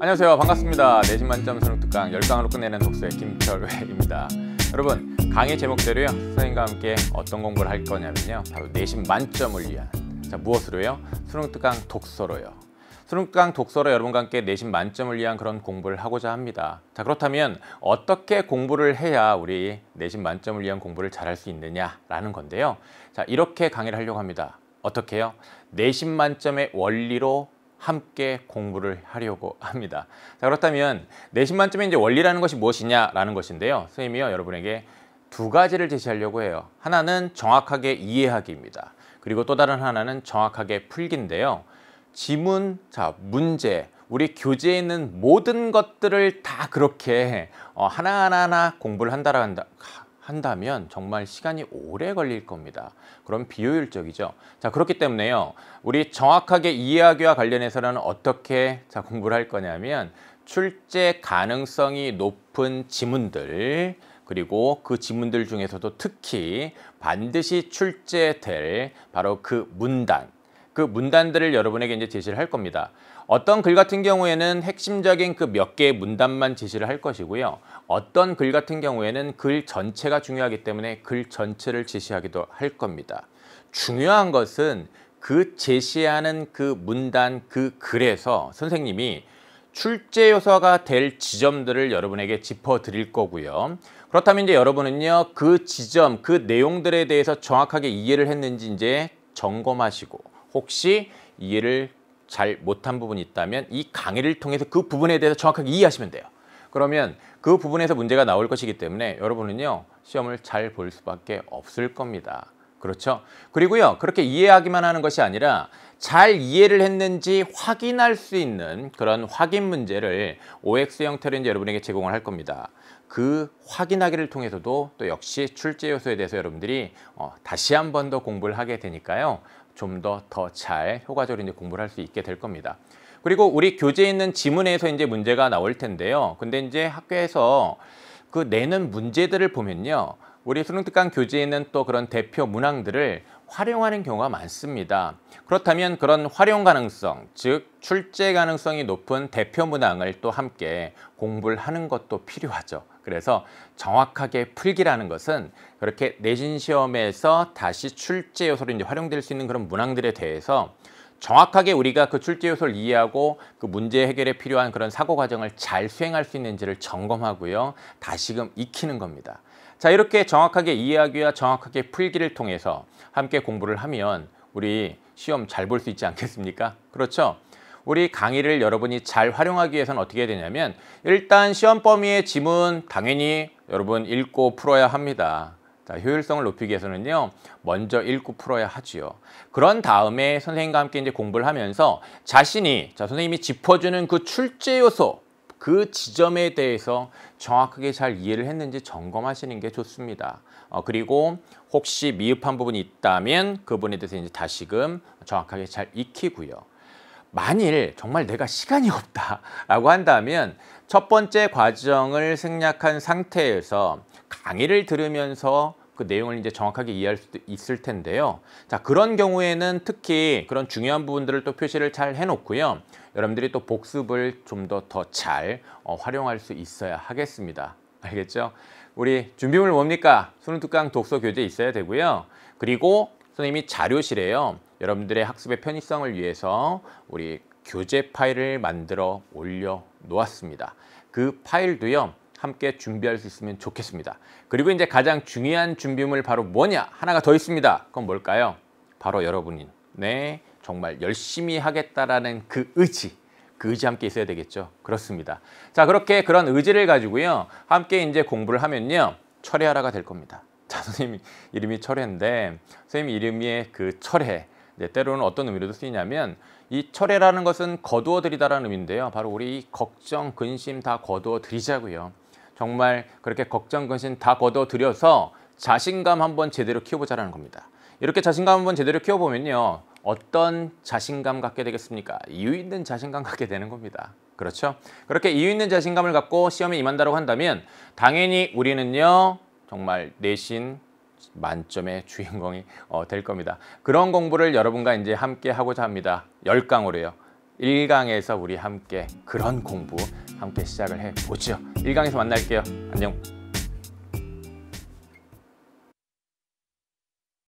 안녕하세요. 반갑습니다. 내신 만점 수능 특강 10강으로 끝내는 독서의 김철회입니다. 여러분, 강의 제목대로요. 선생님과 함께 어떤 공부를 할 거냐면요. 바로 내신 만점을 위한 자, 무엇으로요? 수능 특강 독서로요. 수능 특강 독서로 여러분과 함께 내신 만점을 위한 그런 공부를 하고자 합니다. 자, 그렇다면 어떻게 공부를 해야 우리 내신 만점을 위한 공부를 잘할 수 있느냐라는 건데요. 자, 이렇게 강의를 하려고 합니다. 어떻게요? 내신 만점의 원리로 함께 공부를 하려고 합니다. 자, 그렇다면 내신 만점의 이제 원리라는 것이 무엇이냐라는 것인데요. 선생님이요, 여러분에게 두 가지를 제시하려고 해요. 하나는 정확하게 이해하기입니다. 그리고 또 다른 하나는 정확하게 풀기인데요. 지문, 자, 문제, 우리 교재에 있는 모든 것들을 다 그렇게 어, 하나하나 공부를 한다라 한다. 한다면 정말 시간이 오래 걸릴 겁니다. 그럼 비효율적이죠. 자, 그렇기 때문에요. 우리 정확하게 이해하기와 관련해서는 어떻게 자, 공부를 할 거냐면 출제 가능성이 높은 지문들 그리고 그 지문들 중에서도 특히 반드시 출제될 바로 그 문단 그 문단들을 여러분에게 이제 제시를 할 겁니다. 어떤 글 같은 경우에는 핵심적인 그 몇 개의 문단만 제시를 할 것이고요. 어떤 글 같은 경우에는 글 전체가 중요하기 때문에 글 전체를 제시하기도 할 겁니다. 중요한 것은 그 제시하는 그 문단 그 글에서 선생님이 출제 요소가 될 지점들을 여러분에게 짚어 드릴 거고요. 그렇다면 이제 여러분은요, 그 지점, 그 내용들에 대해서 정확하게 이해를 했는지 이제 점검하시고 혹시 이해를 잘 못한 부분이 있다면 이 강의를 통해서 그 부분에 대해서 정확하게 이해하시면 돼요. 그러면 그 부분에서 문제가 나올 것이기 때문에 여러분은요 시험을 잘 볼 수밖에 없을 겁니다. 그렇죠? 그리고요 그렇게 이해하기만 하는 것이 아니라 잘 이해를 했는지 확인할 수 있는 그런 확인 문제를 OX 형태로 이제 여러분에게 제공을 할 겁니다. 그 확인하기를 통해서도 또 역시 출제 요소에 대해서 여러분들이 어, 다시 한 번 더 공부를 하게 되니까요. 좀 더 더 잘 효과적으로 이제 공부를 할 수 있게 될 겁니다. 그리고 우리 교재에 있는 지문에서 이제 문제가 나올 텐데요. 근데 이제 학교에서 그 내는 문제들을 보면요. 우리 수능특강 교재에 있는 또 그런 대표 문항들을 활용하는 경우가 많습니다. 그렇다면 그런 활용 가능성, 즉 출제 가능성이 높은 대표 문항을 또 함께 공부를 하는 것도 필요하죠. 그래서 정확하게 풀기라는 것은 그렇게 내신 시험에서 다시 출제 요소로 이제 활용될 수 있는 그런 문항들에 대해서 정확하게 우리가 그 출제 요소를 이해하고 그 문제 해결에 필요한 그런 사고 과정을 잘 수행할 수 있는지를 점검하고요. 다시금 익히는 겁니다. 자, 이렇게 정확하게 이해하기와 정확하게 풀기를 통해서 함께 공부를 하면 우리 시험 잘 볼 수 있지 않겠습니까? 그렇죠? 우리 강의를 여러분이 잘 활용하기 위해서는 어떻게 되냐면 일단 시험 범위의 지문 당연히 여러분 읽고 풀어야 합니다. 자, 효율성을 높이기 위해서는요. 먼저 읽고 풀어야 하지요. 그런 다음에 선생님과 함께 이제 공부를 하면서 자신이 자, 선생님이 짚어주는 그 출제 요소 그 지점에 대해서 정확하게 잘 이해를 했는지 점검하시는 게 좋습니다. 어, 그리고 혹시 미흡한 부분이 있다면 그 부분에 대해서 이제 다시금 정확하게 잘 익히고요. 만일 정말 내가 시간이 없다라고 한다면 첫 번째 과정을 생략한 상태에서 강의를 들으면서 그 내용을 이제 정확하게 이해할 수도 있을 텐데요. 자, 그런 경우에는 특히 그런 중요한 부분들을 또 표시를 잘 해놓고요. 여러분들이 또 복습을 좀 더 더잘 어, 활용할 수 있어야 하겠습니다. 알겠죠? 우리 준비물 뭡니까? 수능 특강 독서 교재 있어야 되고요. 그리고 선생님이 자료실에요. 여러분들의 학습의 편의성을 위해서 우리 교재 파일을 만들어 올려 놓았습니다. 그 파일도요. 함께 준비할 수 있으면 좋겠습니다. 그리고 이제 가장 중요한 준비물 바로 뭐냐? 하나가 더 있습니다. 그건 뭘까요? 바로 여러분인 네, 정말 열심히 하겠다라는 그 의지. 그 의지 함께 있어야 되겠죠. 그렇습니다. 자, 그렇게 그런 의지를 가지고요. 함께 이제 공부를 하면요. 철회하라가 될 겁니다. 자, 선생님 이름이 철회인데 선생님 이름이 그 철회. 네, 때로는 어떤 의미로도 쓰이냐면 이 철회라는 것은 거두어 드리다라는 의미인데요. 바로 우리 걱정, 근심 다 거두어 드리자고요. 정말 그렇게 걱정, 근심 다 걷어들여서 자신감 한번 제대로 키워보자라는 겁니다. 이렇게 자신감 한번 제대로 키워보면요. 어떤 자신감 갖게 되겠습니까? 이유 있는 자신감 갖게 되는 겁니다. 그렇죠? 그렇게 이유 있는 자신감을 갖고 시험에 임한다고 한다면 당연히 우리는요. 정말 내신 만점의 주인공이 어, 될 겁니다. 그런 공부를 여러분과 이제 함께 하고자 합니다. 열강으로요. 1강에서 우리 함께 그런 공부 함께 시작을 해 보죠. 1강에서 만날게요. 안녕.